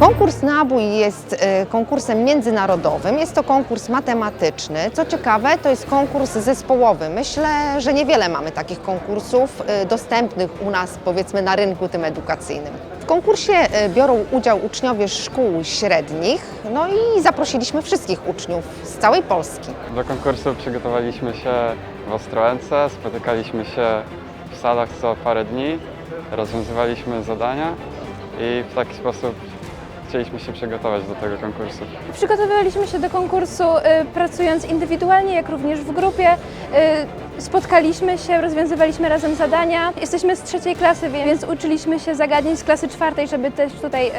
Konkurs Nabój jest e, konkursem międzynarodowym. Jest to konkurs matematyczny. Co ciekawe, to jest konkurs zespołowy. Myślę, że niewiele mamy takich konkursów e, dostępnych u nas, powiedzmy, na rynku tym edukacyjnym. W konkursie e, biorą udział uczniowie szkół średnich, no i zaprosiliśmy wszystkich uczniów z całej Polski. Do konkursu przygotowaliśmy się w Ostrołęce, spotykaliśmy się w salach co parę dni, rozwiązywaliśmy zadania i w taki sposób chcieliśmy się przygotować do tego konkursu. Przygotowywaliśmy się do konkursu y, pracując indywidualnie, jak również w grupie. Y, spotkaliśmy się, rozwiązywaliśmy razem zadania. Jesteśmy z trzeciej klasy, więc uczyliśmy się zagadnień z klasy czwartej, żeby też tutaj y,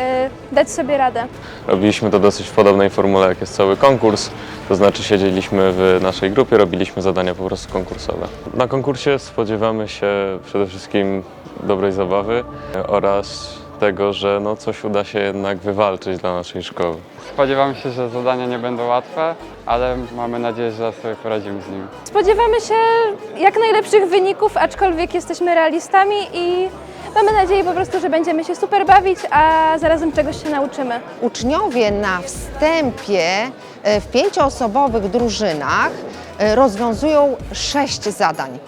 dać sobie radę. Robiliśmy to dosyć w podobnej formule, jak jest cały konkurs. To znaczy siedzieliśmy w naszej grupie, robiliśmy zadania po prostu konkursowe. Na konkursie spodziewamy się przede wszystkim dobrej zabawy oraz tego, że no coś uda się jednak wywalczyć dla naszej szkoły. Spodziewamy się, że zadania nie będą łatwe, ale mamy nadzieję, że sobie poradzimy z nimi. Spodziewamy się jak najlepszych wyników, aczkolwiek jesteśmy realistami i mamy nadzieję po prostu, że będziemy się super bawić, a zarazem czegoś się nauczymy. Uczniowie na wstępie e, w pięcioosobowych drużynach e, rozwiązują sześć zadań.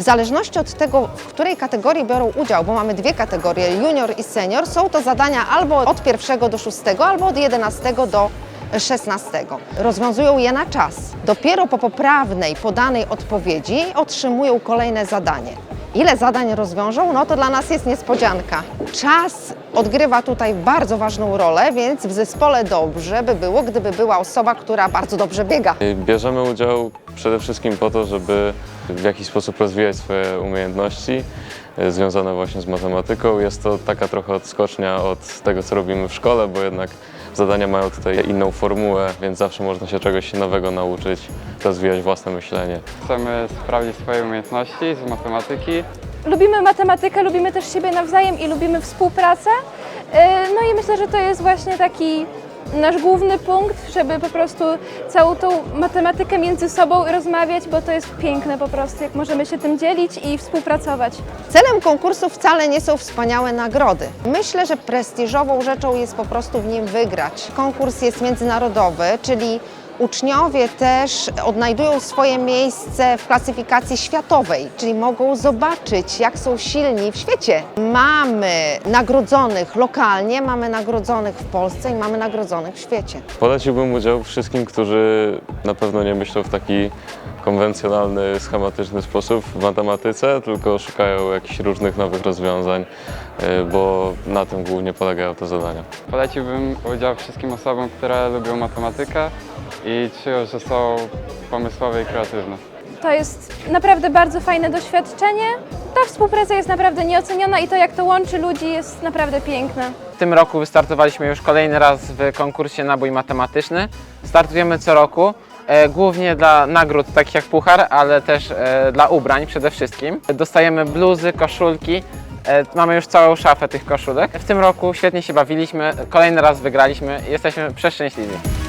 W zależności od tego, w której kategorii biorą udział, bo mamy dwie kategorie, junior i senior, są to zadania albo od pierwszego do szóstego, albo od jedenastego do 16. Rozwiązują je na czas. Dopiero po poprawnej, podanej odpowiedzi otrzymują kolejne zadanie. Ile zadań rozwiążą? No to dla nas jest niespodzianka. Czas odgrywa tutaj bardzo ważną rolę, więc w zespole dobrze by było, gdyby była osoba, która bardzo dobrze biega. Bierzemy udział przede wszystkim po to, żeby w jakiś sposób rozwijać swoje umiejętności e, związane właśnie z matematyką. Jest to taka trochę odskocznia od tego, co robimy w szkole, bo jednak zadania mają tutaj inną formułę, więc zawsze można się czegoś nowego nauczyć, rozwijać własne myślenie. Chcemy sprawdzić swoje umiejętności z matematyki. Lubimy matematykę, lubimy też siebie nawzajem i lubimy współpracę. Yy, No i myślę, że to jest właśnie taki nasz główny punkt, żeby po prostu całą tą matematykę między sobą rozmawiać, bo to jest piękne po prostu, jak możemy się tym dzielić i współpracować. Celem konkursu wcale nie są wspaniałe nagrody. Myślę, że prestiżową rzeczą jest po prostu w nim wygrać. Konkurs jest międzynarodowy, czyli uczniowie też odnajdują swoje miejsce w klasyfikacji światowej, czyli mogą zobaczyć, jak są silni w świecie. Mamy nagrodzonych lokalnie, mamy nagrodzonych w Polsce i mamy nagrodzonych w świecie. Poleciłbym udział wszystkim, którzy na pewno nie myślą w taki konwencjonalny, schematyczny sposób w matematyce, tylko szukają jakichś różnych nowych rozwiązań, e, bo na tym głównie polegają te zadania. Poleciłbym udział wszystkim osobom, które lubią matematykę i czują, że są pomysłowe i kreatywne. To jest naprawdę bardzo fajne doświadczenie. Ta współpraca jest naprawdę nieoceniona i to, jak to łączy ludzi, jest naprawdę piękne. W tym roku wystartowaliśmy już kolejny raz w konkursie Nabój Matematyczny. Startujemy co roku, e, głównie dla nagród takich jak puchar, ale też e, dla ubrań przede wszystkim. Dostajemy bluzy, koszulki. E, mamy już całą szafę tych koszulek. W tym roku świetnie się bawiliśmy, kolejny raz wygraliśmy i jesteśmy przeszczęśliwi.